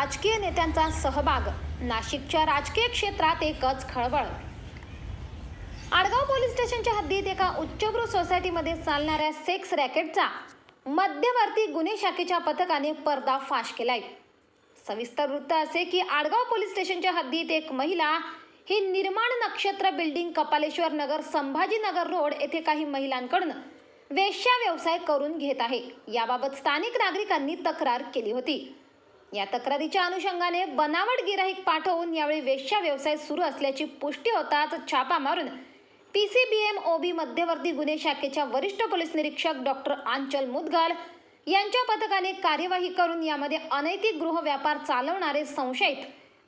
राजकीय नेत्यांचा सहभाग. नाशिकच्या राजकीय क्षेत्रात एकच खळबळ. आडगाव पोलीस स्टेशनच्या हद्दीत एका उच्चभ्रू सोसायटीमध्ये चालणाऱ्या सेक्स रॅकेटचा मध्यवर्ती गुन्हे शाखेच्या पथकाने पर्दाफाश केलाय. सविस्तर वृत्त असे की आडगाव पोलीस स्टेशनच्या हद्दीत एक महिला ही निर्माण नक्षत्र बिल्डिंग कपालेश्वर नगर संभाजीनगर रोड येथे काही महिलांकडून वेश्या व्यवसाय करून घेत आहे. याबाबत स्थानिक नागरिकांनी तक्रार केली होती. या तक्रारीच्या अनुषंगाने बनावट गिराईक पाठवून यावेळी वेश्या व्यवसाय सुरू असल्याची पुष्टी होताच छापा मारून P C B M O B मध्यवर्ती गुन्हे शाखेच्या वरिष्ठ पोलीस निरीक्षक डॉक्टर आंचल मुदगाल यांच्या पथकाने कार्यवाही करून यामध्ये अनैतिक गृह व्यापार चालवणारे संशयित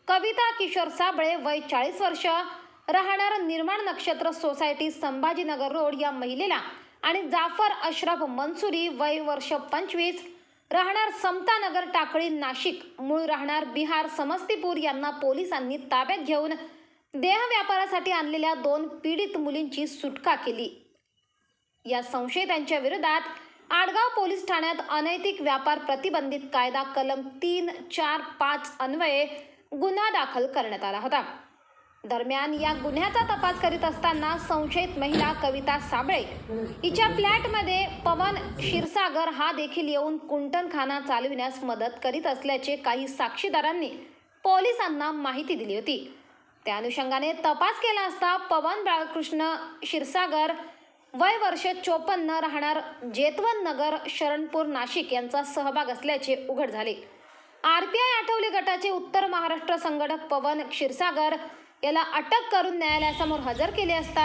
कविता किशोर साबळे वय चाळीस वर्ष राहणार निर्माण नक्षत्र सोसायटी संभाजीनगर रोड या महिलेला आणि जाफर अशरफ मनसुरी वय वर्ष पंचवीस राहणार समतानगर टाकळी नाशिक. मूळ राहणार बिहार समस्तीपूर यांना पोलिसांनी ताब्यात घेऊन देह व्यापारासाठी आणलेल्या दोन पीडित मुलींची सुटका केली. या संशयितांच्या विरोधात आडगाव पोलीस ठाण्यात अनैतिक व्यापार प्रतिबंधित कायदा कलम तीन चार पाच अन्वये गुन्हा दाखल करण्यात आला होता. दरम्यान या गुन्ह्याचा तपास करीत असताना संशयित महिला कविता साबळे हिच्या फ्लॅटमध्ये पवन क्षीरसागर हा देखील येऊन कुंटणखाना चालविण्यास मदत करीत असल्याचे काही साक्षीदारांनी पोलिसांना माहिती दिली होती. त्या अनुषंगाने तपास केला असता पवन बाळकृष्ण क्षीरसागर वय वर्ष चोपन्न राहणार जेतवन नगर शरणपूर नाशिक यांचा सहभाग असल्याचे उघड झाले. आर पी आय आठवले गटाचे उत्तर महाराष्ट्र संघटक पवन क्षीरसागर याला अटक करून न्यायालयासमोर हजर केले असता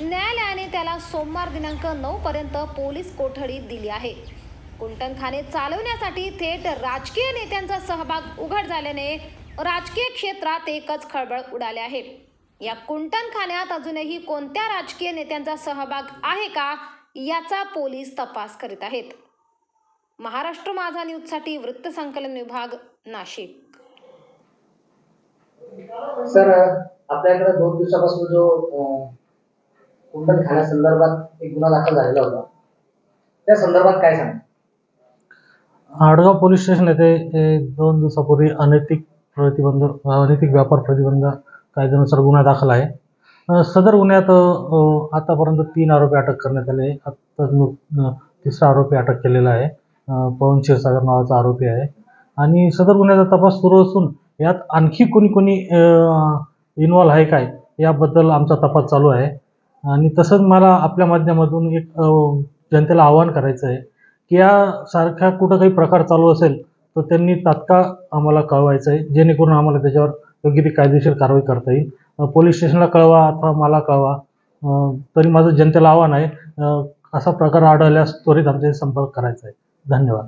न्यायालयाने त्याला सोमवार दिनांक नऊ पर्यंत पोलीस कोठडी दिली आहे. कुंटणखाने चालवण्यासाठी थेट राजकीय नेत्यांचा सहभाग उघड झाल्याने राजकीय क्षेत्रात एकच खळबळ उडाले आहे. या कुंटणखान्यात अजूनही कोणत्या राजकीय नेत्यांचा सहभाग आहे का याचा पोलीस तपास करीत आहेत. महाराष्ट्र माझा न्यूजसाठी वृत्तसंकलन विभाग नाशिक. सर आपल्याकडे दोन दिवसापासून जो कुंडल खाण्यासंदर्भात एक गुन्हा दाखल झालेला होता. त्या संदर्भात काय सांगा आडगाव पोलीस स्टेशन येथे दोन दिवसापूर्वी अनैतिक प्रतिबंध अनैतिक व्यापार प्रतिबंध कायद्यानुसार गुन्हा दाखल आहे. सदर गुन्ह्यात आतापर्यंत तीन आरोपी अटक करण्यात आले आता आत्ता तिसरा आरोपी अटक केलेला आहे. पवन क्षीरसागर नावाचा आरोपी आहे. आणि सदर गुन्ह्याचा तपास सुरू असून यात आणखी कोणी कोणी इन्वॉल्व्ह आहे काय याबद्दल आमचा तपास चालू आहे. आणि तसंच मला आपल्या माध्यमातून एक जनतेला आवाहन करायचं आहे की यासारख्या कुठं काही प्रकार चालू असेल तर त्यांनी तात्काळ आम्हाला कळवायचं आहे. जेणेकरून आम्हाला त्याच्यावर योग्य ती कायदेशीर कारवाई करता येईल. पोलीस स्टेशनला कळवा अथवा मला कळवा तरी माझं जनतेला आव्हान आहे. असा प्रकार आढळल्यास त्वरित आमच्याशी संपर्क करायचा आहे. धन्यवाद.